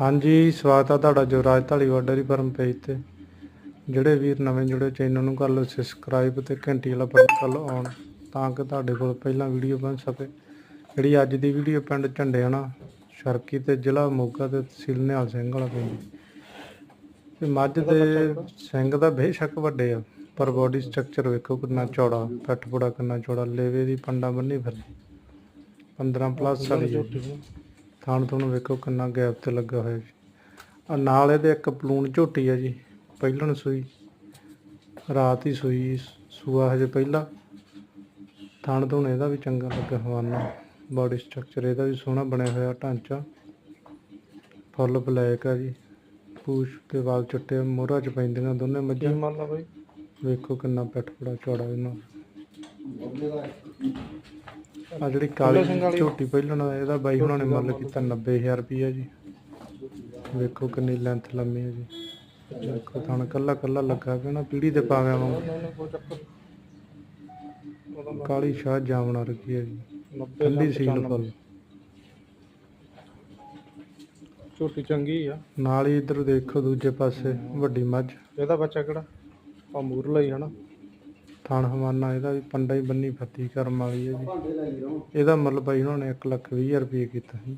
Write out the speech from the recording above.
ਹਾਂਜੀ, ਸਵਾਗਤ ਆ ਤੁਹਾਡਾ Joraj Dhaliwal dairy farm page ਤੇ। ਜਿਹੜੇ ਵੀਰ ਨਵੇਂ ਜੁੜੇ ਚੈਨਲ ਨੂੰ ਕਰ ਲਓ ਸਬਸਕ੍ਰਾਈਬ ਤੇ ਘੰਟੀ ਵਾਲਾ ਬਟਨ ਕਰ ਲਓ ਔਨ ਤਾਂ ਕਿ ਤੁਹਾਡੇ ਕੋਲ ਪਹਿਲਾਂ ਵੀਡੀਓ ਪਹੁੰਚ ਸਕੇ। ਜਿਹੜੀ ਅੱਜ ਦੀ ਵੀਡੀਓ ਪਿੰਡ ਝੰਡੇਆਣਾ, ਸ਼ਰਕੀ ਤੇ ਜ਼ਿਲ੍ਹਾ ਮੋਗਾ ਤੇ ਤਹਿਸੀਲ ਨਿਹਾਲ ਸਿੰਘ ਵਾਲਾ ਪਿੰਡ। ਤੇ ਮੱਝ ਦੇ ਸਿੰਘ ਦਾ ਬੇਸ਼ੱਕ ਵੱਡੇ ਆ, ਪਰ ਬੋਡੀ ਸਟਰਕਚਰ ਵੇਖੋ ਕਿੰਨਾ ਚੌੜਾ, ਪਿੱਠ ਪੂੜਾ ਕਿੰਨਾ ਚੌੜਾ, ਲੇਵੇ ਦੀ ਪੰਡਾ ਬੰਨੀ ਫਿਰਦੀ। 15 ਪਲੱਸ ਵਾਲੀ ਥਾਣ ਤੁਹਾਨੂੰ ਵੇਖੋ ਕਿੰਨਾ ਗੈਪ ਤੇ ਲੱਗਾ ਹੋਇਆ ਜੀ। ਆ ਨਾਲ ਇਹਦੇ ਇੱਕ ਪਲੂਣ ਝੋਟੀ ਹੈ ਜੀ ਪਹਿਲਣ ਸੂਈ ਰਾਤ ਹੀ ਸੂਈ ਸੂਆ ਹਜੇ ਪਹਿਲਾ। ਥਾਣ ਤੋਂ ਇਹਦਾ ਵੀ ਚੰਗਾ ਲੱਗਾ ਹਵਾਨਾ। ਬਾਡੀ ਸਟਰਕਚਰ ਇਹਦਾ ਵੀ ਸੋਹਣਾ ਬਣਿਆ ਹੋਇਆ ਢਾਂਚਾ। ਫੁੱਲ ਬਲੈਕ ਆ ਜੀ ਪੂਛ ਤੇ ਵਾਲ ਚਿੱਟੇ ਮੋਹਰਾ ਚ ਪੈਂਦੀਆਂ ਦੋਨੇ ਮੱਝਾਂ। ਮੰਨ ਲਾ ਬਾਈ? ਵੇਖੋ ਕਿੰਨਾ ਪਿੱਠ ਬੜਾ ਚੌੜਾ ਇਹਨਾਂ। ਆ ਜਿਹੜੀ ਕਾਲੀ ਝੋਟੀ ਪਹਿਲਣ ਇਹਦਾ ਬਾਈ ਹੁਣਾਂ ਨੇ ਮੁੱਲ ਕੀਤਾ 90000 ਰੁਪਈਆ ਜੀ। ਵੇਖੋ ਕਿੰਨੀ ਲੈਂਥ ਲੰਮੀ ਹੈ ਜੀ। ਵੇਖੋ ਥਣ ਕੱਲਾ ਕੱਲਾ ਲੱਗਾ ਪਿਆ ਨਾ ਪੀੜੀ ਤੇ ਪਾਵਿਆਂ ਉਹਦਾ ਕਾਲੀ ਸ਼ਾਹ ਜਾਮਣਾ ਰੱਖੀ ਹੈ ਜੀ। 90 ਠੰਡੀ ਸੀਲ ਫੁੱਲ। ਝੋਟੀ ਚੰਗੀ ਆ। ਨਾਲ ਹੀ ਇੱਧਰ ਦੇਖੋ ਦੂਜੇ ਪਾਸੇ ਵੱਡੀ ਮੱਝ। ਇਹਦਾ ਬੱਚਾ ਕਿਹੜਾ? ਆ ਮੂਰਲਾ ਹੀ ਹਨਾ ਥਣ ਹਵਾਨਾ ਇਹਦਾ ਵੀ ਪੰਡਾ ਹੀ ਬੰਨੀ ਫੱਤੀ ਕਰਮ ਵਾਲੀ ਹੈ ਜੀ। ਇਹਦਾ ਮੁੱਲ ਬਾਈ ਉਹਨਾਂ ਨੇ 1 ਲੱਖ 20 ਹਜ਼ਾਰ ਰੁਪਏ ਕੀਤਾ ਸੀ।